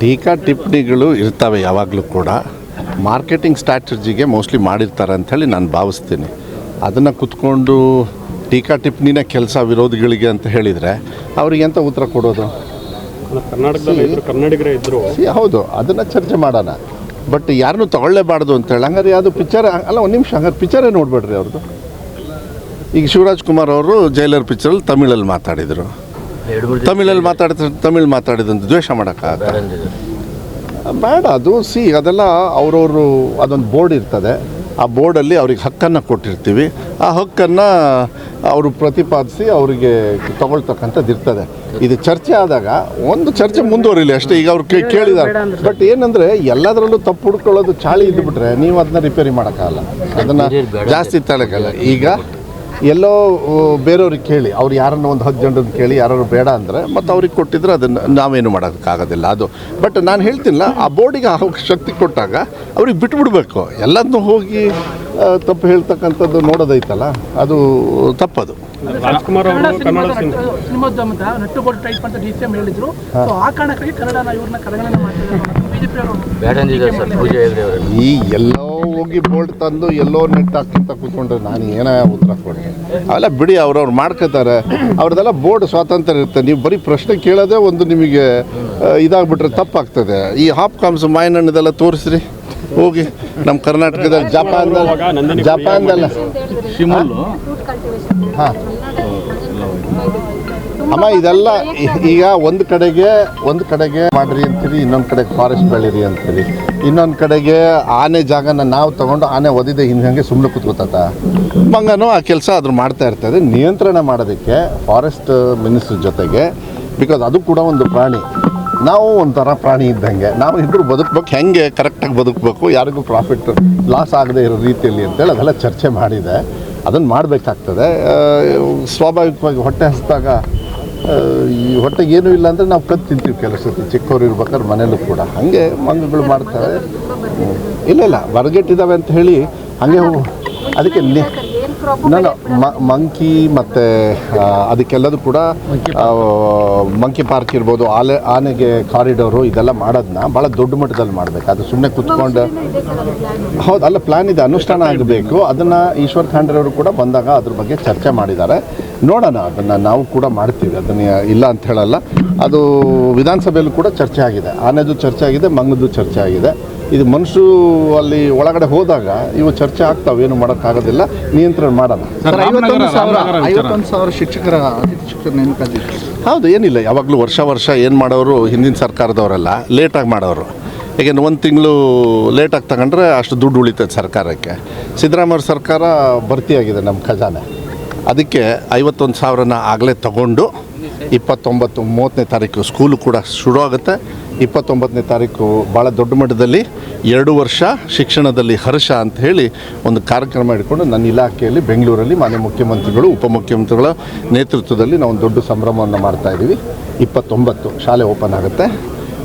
ಟೀಕಾ ಟಿಪ್ಪಣಿಗಳು ಇರ್ತವೆ ಯಾವಾಗಲೂ ಕೂಡ. ಮಾರ್ಕೆಟಿಂಗ್ ಸ್ಟ್ರಾಟಜಿಗೆ ಮೋಸ್ಟ್ಲಿ ಮಾಡಿರ್ತಾರೆ ಅಂಥೇಳಿ ನಾನು ಭಾವಿಸ್ತೀನಿ. ಅದನ್ನು ಕುತ್ಕೊಂಡು ಟೀಕಾ ಟಿಪ್ಪಣಿನೇ ಕೆಲಸ ವಿರೋಧಿಗಳಿಗೆ ಅಂತ ಹೇಳಿದರೆ ಅವ್ರಿಗೆ ಎಂಥ ಉತ್ತರ ಕೊಡೋದು? ಕರ್ನಾಟಕದಲ್ಲಿ ಕನ್ನಡಿಗರೇ ಹೌದು ಅದನ್ನು ಚರ್ಚೆ ಮಾಡೋಣ. ಬಟ್ ಯಾರನ್ನೂ ತಗೊಳ್ಳೇಬಾರ್ದು ಅಂತೇಳಿ ಹಂಗಾರೆ ಯಾವುದು ಪಿಕ್ಚರ್ ಅಲ್ಲ ಒಂದು ನಿಮಿಷ ಹಂಗಾರೆ ಪಿಕ್ಚರೇ ನೋಡಬೇಡ್ರಿ ಅವ್ರದ್ದು ಈಗ ಶಿವರಾಜ್ ಕುಮಾರ್ ಅವರು ಜೈಲರ್ ಪಿಕ್ಚರಲ್ಲಿ ತಮಿಳಲ್ಲಿ ಮಾತಾಡಿದರು. ತಮಿಳಲ್ಲಿ ಮಾತಾಡ್ತ ತಮಿಳ್ ಮಾತಾಡಿದಂತ ದ್ವೇಷ ಮಾಡಕ್ಕ ಬೇಡ ಅದು ಸಿ ಅದೆಲ್ಲ ಅವರವರು ಅದೊಂದು ಬೋರ್ಡ್ ಇರ್ತದೆ. ಆ ಬೋರ್ಡಲ್ಲಿ ಅವ್ರಿಗೆ ಹಕ್ಕನ್ನು ಕೊಟ್ಟಿರ್ತೀವಿ. ಆ ಹಕ್ಕನ್ನು ಅವರು ಪ್ರತಿಪಾದಿಸಿ ಅವರಿಗೆ ತಗೊಳ್ತಕ್ಕಂಥದ್ದು ಇರ್ತದೆ. ಇದು ಚರ್ಚೆ ಆದಾಗ ಒಂದು ಚರ್ಚೆ ಮುಂದುವರಿಲಿ ಅಷ್ಟೇ ಈಗ ಅವ್ರು ಕೇಳಿದ್ದಾರೆ. ಬಟ್ ಏನಂದರೆ ಎಲ್ಲದರಲ್ಲೂ ತಪ್ಪು ಹುಡ್ಕೊಳ್ಳೋದು ಚಾಳಿ ಇದ್ದುಬಿಟ್ರೆ ನೀವು ಅದನ್ನ ರಿಪೇರಿ ಮಾಡೋಕ್ಕಾಗಲ್ಲ. ಅದನ್ನು ಜಾಸ್ತಿ ತಳಕಲ್ಲ ಈಗ ಎಲ್ಲೋ ಬೇರೆಯವ್ರಿಗೆ ಕೇಳಿ. ಅವ್ರು ಯಾರನ್ನ ಒಂದು ಹತ್ತು ಜನರನ್ನು ಕೇಳಿ ಯಾರು ಬೇಡ ಅಂದರೆ, ಮತ್ತು ಅವ್ರಿಗೆ ಕೊಟ್ಟಿದ್ರೆ ಅದನ್ನು ನಾವೇನು ಮಾಡೋಕ್ಕಾಗೋದಿಲ್ಲ ಅದು. ಬಟ್ ನಾನು ಹೇಳ್ತಿಲ್ಲ, ಆ ಬೋರ್ಡಿಗೆ ಆ ಶಕ್ತಿ ಕೊಟ್ಟಾಗ ಅವ್ರಿಗೆ ಬಿಟ್ಬಿಡ್ಬೇಕು. ಎಲ್ಲದನ್ನೂ ಹೋಗಿ ತಪ್ಪು ಹೇಳ್ತಕ್ಕಂಥದ್ದು ನೋಡೋದೈತಲ್ಲ, ಅದು ತಪ್ಪದು. ರಾಜ್ಕುಮಾರ್ ಅವರು ಕನ್ನಡ ಸಿನಿಮಾ ನಟ್ಟು ಬೋರ್ಡ್ ಟೈಪ್ ಅಂತ ಡಿ ಸಿ ಎಂ ಹೇಳಿದ್ರು. ಸೊ ಆ ಕಾರಣಕ್ಕಾಗಿ ಕನ್ನಡನ ಇವ್ರನ್ನ ಕಡೆಗಣನೆ ಮಾಡ್ತಿದ್ದಾರೆ ಬಿಜೆಪಿ ಅವರು ಬೇಡ ಅಂದಿದ್ದಾರೆ ಸರ್ ಪೂಜೆ ಹೆಗ್ಡೆ ಅವರು ಈ ಎಲ್ಲೋ ಹೋಗಿ ಬೋರ್ಡ್ ತಂದು ಎಲ್ಲೋ ನೆಟ್ ಹಾಕ್ಕೊಂತ ಕೂತ್ಕೊಂಡ್ರೆ ನಾನು ಏನೇ ಉತ್ತರ ಕೊಡ್ತೀನಿ ಅವೆಲ್ಲ ಬಿಡಿ ಅವ್ರವ್ರು ಮಾಡ್ಕೋತಾರೆ. ಅವ್ರದ್ದೆಲ್ಲ ಬೋರ್ಡ್ ಸ್ವಾತಂತ್ರ್ಯ ಇರುತ್ತೆ. ನೀವು ಬರೀ ಪ್ರಶ್ನೆ ಕೇಳೋದೇ ಒಂದು ನಿಮಗೆ ಇದಾಗ್ಬಿಟ್ರೆ ತಪ್ಪಾಗ್ತದೆ. ಈ ಹಾಪ್ ಕಾಮ್ಸ್ ಮಾಯನಣ್ಣದೆಲ್ಲ ತೋರಿಸ್ರಿ. ಹೋಗಿ ನಮ್ಮ ಕರ್ನಾಟಕದಲ್ಲಿ ಜಪಾನ್ದಲ್ಲಿ. ಜಪಾನ್ದಲ್ಲ ಹಾಂ. ಅಮ್ಮ ಇದೆಲ್ಲ ಈಗ ಒಂದು ಕಡೆಗೆ ಒಂದು ಕಡೆಗೆ ಮಾಡ್ರಿ ಅಂತೀರಿ ಇನ್ನೊಂದು ಕಡೆಗೆ ಫಾರೆಸ್ಟ್ ಬೆಳೀರಿ ಅಂತೀರಿ. ಇನ್ನೊಂದು ಕಡೆಗೆ ಆನೆ ಜಾಗನ ನಾವು ತಗೊಂಡು ಆನೆ ಒದಿದೆ ಹಿಂಗೆ ಸುಮ್ಮನೆ ಕೂತ್ಕೋತತ. ಮಂಗನೂ ಆ ಕೆಲಸ ಅದ್ರ ಮಾಡ್ತಾ ಇರ್ತದೆ. ನಿಯಂತ್ರಣ ಮಾಡೋದಕ್ಕೆ ಫಾರೆಸ್ಟ್ ಮಿನಿಸ್ಟ್ರ್ ಜೊತೆಗೆ ಬಿಕಾಸ್ ಅದು ಕೂಡ ಒಂದು ಪ್ರಾಣಿ. ನಾವು ಒಂಥರ ಪ್ರಾಣಿ ಇದ್ದಂಗೆ. ನಾವು ಇಬ್ಬರು ಬದುಕಬೇಕು, ಹೆಂಗೆ ಕರೆಕ್ಟಾಗಿ ಬದುಕಬೇಕು, ಯಾರಿಗೂ ಪ್ರಾಫಿಟ್ ಲಾಸ್ ಆಗದೆ ಇರೋ ರೀತಿಯಲ್ಲಿ ಅಂತೇಳಿ ಅದೆಲ್ಲ ಚರ್ಚೆ ಮಾಡಿದೆ. ಅದನ್ನು ಮಾಡಬೇಕಾಗ್ತದೆ. ಸ್ವಾಭಾವಿಕವಾಗಿ ಹೊಟ್ಟೆ ಹಸಿದಾಗ ಈ ಹೊಟ್ಟೆಗೆ ಏನೂ ಇಲ್ಲ ಅಂದರೆ ನಾವು ಕದ್ದು ತಿಂತೀವಿ ಕೆಲಸ ಚಿಕ್ಕವ್ರು ಇರ್ಬೇಕಾದ್ರೆ ಮನೇಲೂ ಕೂಡ. ಹಾಗೆ ಮಂಗಗಳು ಮಾಡ್ತಾರೆ. ಇಲ್ಲ ಇಲ್ಲ, ಬರಗೆಟ್ಟಿದ್ದಾವೆ ಅಂತ ಹೇಳಿ ಹಾಗೆ ಅದಕ್ಕೆ ಮಂಕಿ ಮತ್ತು ಅದಕ್ಕೆಲ್ಲದು ಕೂಡ ಮಂಕಿ ಪಾರ್ಕ್ ಇರ್ಬೋದು ಆಲೆ ಆನೆಗೆ ಕಾರಿಡೋರು ಇದೆಲ್ಲ ಮಾಡೋದನ್ನ ಭಾಳ ದೊಡ್ಡ ಮಟ್ಟದಲ್ಲಿ ಮಾಡಬೇಕು. ಅದು ಸುಮ್ಮನೆ ಕುತ್ಕೊಂಡು ಹೌದು ಅಲ್ಲ ಪ್ಲಾನ್ ಇದೆ ಅನುಷ್ಠಾನ ಆಗಬೇಕು. ಅದನ್ನು ಈಶ್ವರ್ ಖಂಡ್ರೆ ಅವರು ಕೂಡ ಬಂದಾಗ ಅದ್ರ ಬಗ್ಗೆ ಚರ್ಚೆ ಮಾಡಿದ್ದಾರೆ. ನೋಡೋಣ ಅದನ್ನು ನಾವು ಕೂಡ ಮಾಡ್ತೀವಿ. ಅದನ್ನ ಇಲ್ಲ ಅಂತ ಹೇಳಲ್ಲ. ಅದು ವಿಧಾನಸಭೆಯಲ್ಲೂ ಕೂಡ ಚರ್ಚೆ ಆಗಿದೆ. ಆನೆದು ಚರ್ಚೆ ಆಗಿದೆ ಮಂಗದ್ದು ಚರ್ಚೆ ಆಗಿದೆ. ಇದು ಮನುಷ್ಯರು ಅಲ್ಲಿ ಒಳಗಡೆ ಹೋದಾಗ ಇವು ಚರ್ಚೆ ಆಗ್ತಾವೆ ಏನು ಮಾಡೋಕ್ಕಾಗೋದಿಲ್ಲ ನಿಯಂತ್ರಣ ಮಾಡಲ್ಲ ಸರ್ ಐವತ್ತೊಂದು ಸಾವಿರ ಐವತ್ತೊಂದು ಸಾವಿರ ಶಿಕ್ಷಕರ ಶಿಕ್ಷಕರ ನೇಮಕಾತಿ. ಹೌದು ಏನಿಲ್ಲ ಯಾವಾಗಲೂ ವರ್ಷ ವರ್ಷ ಏನು ಮಾಡೋರು ಹಿಂದಿನ ಸರ್ಕಾರದವರೆಲ್ಲ ಲೇಟಾಗಿ ಮಾಡೋರು. ಯಾಕೆಂದ್ರೆ ಒಂದು ತಿಂಗಳು ಲೇಟಾಗಿ ತಗೊಂಡ್ರೆ ಅಷ್ಟು ದುಡ್ಡು ಉಳಿತದೆ ಸರ್ಕಾರಕ್ಕೆ. ಸಿದ್ದರಾಮಯ್ಯ ಸರ್ಕಾರ ಭರ್ತಿಯಾಗಿದೆ ನಮ್ಮ ಖಜಾನೆ. ಅದಕ್ಕೆ ಐವತ್ತೊಂದು ಸಾವಿರನ ಆಗಲೇ ತಗೊಂಡು ಇಪ್ಪತ್ತೊಂಬತ್ತು ಮೂವತ್ತನೇ ತಾರೀಕು ಸ್ಕೂಲು ಕೂಡ ಶುರು ಆಗುತ್ತೆ ಇಪ್ಪತ್ತೊಂಬತ್ತನೇ ತಾರೀಕು ಭಾಳ ದೊಡ್ಡ ಮಟ್ಟದಲ್ಲಿ ಎರಡು ವರ್ಷ ಶಿಕ್ಷಣದಲ್ಲಿ ಹರ್ಷ ಅಂತ ಹೇಳಿ ಒಂದು ಕಾರ್ಯಕ್ರಮ ಇಟ್ಕೊಂಡು ನನ್ನ ಇಲಾಖೆಯಲ್ಲಿ ಬೆಂಗಳೂರಲ್ಲಿ ಮಾನ್ಯ ಮುಖ್ಯಮಂತ್ರಿಗಳು, ಉಪಮುಖ್ಯಮಂತ್ರಿಗಳ ನೇತೃತ್ವದಲ್ಲಿ ನಾವು ಒಂದು ದೊಡ್ಡ ಸಂಭ್ರಮವನ್ನು ಮಾಡ್ತಾಯಿದ್ದೀವಿ ಇಪ್ಪತ್ತೊಂಬತ್ತು ಶಾಲೆ ಓಪನ್ ಆಗುತ್ತೆ.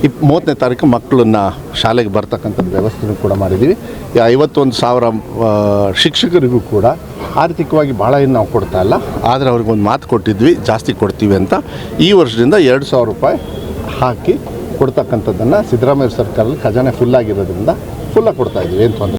ಇಪ್ ಮೂವತ್ತನೇ ತಾರೀಕು ಮಕ್ಕಳನ್ನ ಶಾಲೆಗೆ ಬರ್ತಕ್ಕಂಥ ವ್ಯವಸ್ಥೆನೂ ಕೂಡ ಮಾಡಿದ್ದೀವಿ. ಐವತ್ತೊಂದು ಸಾವಿರ ಶಿಕ್ಷಕರಿಗೂ ಕೂಡ ಆರ್ಥಿಕವಾಗಿ ಭಾಳ ಏನು ನಾವು ಕೊಡ್ತಾ ಇಲ್ಲ. ಆದರೆ ಅವ್ರಿಗೊಂದು ಮಾತು ಕೊಟ್ಟಿದ್ವಿ, ಜಾಸ್ತಿ ಕೊಡ್ತೀವಿ ಅಂತ. ಈ ವರ್ಷದಿಂದ ಎರಡು ಸಾವಿರ ರೂಪಾಯಿ ಹಾಕಿ ಕೊಡ್ತಕ್ಕಂಥದ್ದನ್ನು ಸಿದ್ದರಾಮಯ್ಯ ಸರ್ಕಾರದಲ್ಲಿ ಖಜಾನೆ ಫುಲ್ ಆಗಿರೋದ್ರಿಂದ ಫುಲ್ಲಾಗಿ ಕೊಡ್ತಾ ಇದ್ದೀವಿ. ಏನು ತೊಂದರೆ